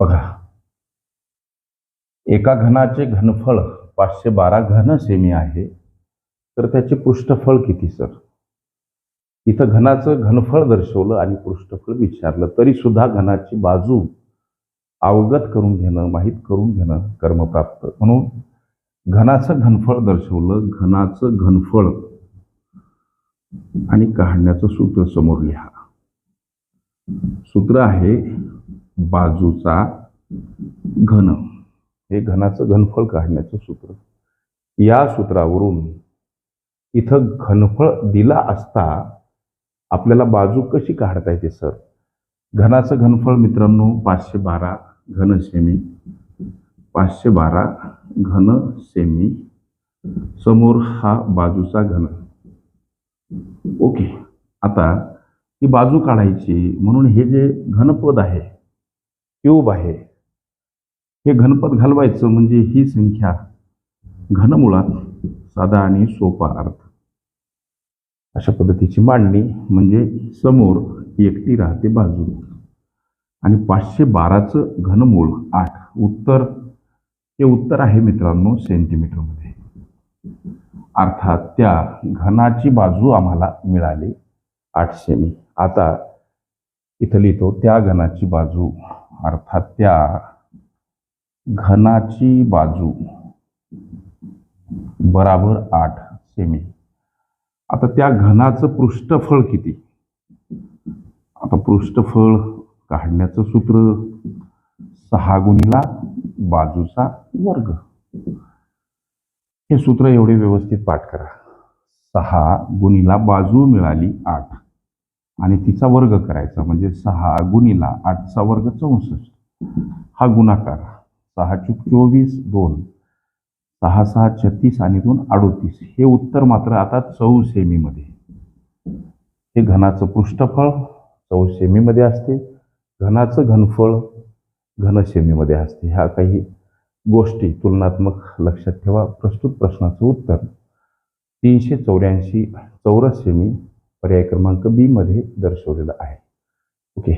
बघा. एका घनाचे घनफळ पाचशे बारा घन सेमी आहे. तर त्याचे पृष्ठफळ किती सर? इथं घनाचं घनफळ दर्शवलं आणि पृष्ठफळ विचारलं तरी सुद्धा घनाची बाजू अवगत करून घेणं माहीत करून घेणं कर्मप्राप्त. म्हणून घनाचं घनफळ दर्शवलं घनाचं घनफळ आणि काढण्याचं सूत्र समोर लिहा. सूत्र आहे बाजूचा घन. हे घनाचं घनफळ काढण्याचं सूत्र. या सूत्रावरून इथं घनफळ दिला असता आपल्याला बाजू कशी काढता येते सर? घनाचं घनफळ मित्रांनो पाचशे बारा घन सेमी पाचशे बारा घन सेमी समोर हा बाजूचा घन. ओके. आता ही बाजू काढायची म्हणून हे जे घनपद आहे क्यूब आहे. हे घनपद घालवायचं म्हणजे ही संख्या घनमुळात साधा आणि सोपा अर्थ. अशा पद्धतीची मांडणी म्हणजे समोर एकटी राहते बाजू. आणि पाचशे बाराचं घनमूळ आठ. उत्तर हे उत्तर आहे मित्रांनो सेंटीमीटरमध्ये. अर्थात त्या घनाची बाजू आम्हाला मिळाली आठ सेमी आता इथं लिहितो त्या घनाची बाजू अर्थात त्या घनाची बाजू बराबर आठ सेमी. आता त्या घनाचं पृष्ठफळ किती? आता पृष्ठफळ काढण्याचं सूत्र सहा गुणीला बाजूचा वर्ग. हे सूत्र एवढे व्यवस्थित पाठ करा. सहा गुणीला बाजू मिळाली आठ. आणि तिचा वर्ग करायचा म्हणजे सहा गुणीला आठचा वर्ग चौसष्ट. हा गुणाकार सहा चूक चोवीस दोन. सहा सहा छत्तीस आणि दोन अडोतीस. हे उत्तर मात्र आता चौ सेमीमध्ये हे घनाचं पृष्ठफळ चौ सेमीमध्ये असते. घनाचं घनफळ घनसेमीमध्ये असते. ह्या काही गोष्टी तुलनात्मक लक्षात ठेवा. प्रस्तुत प्रश्नाचं उत्तर तीनशे चौऱ्याऐंशी चौरस सेमी पर्याय क्रमांक बी मध्ये दर्शवलेला आहे. ओके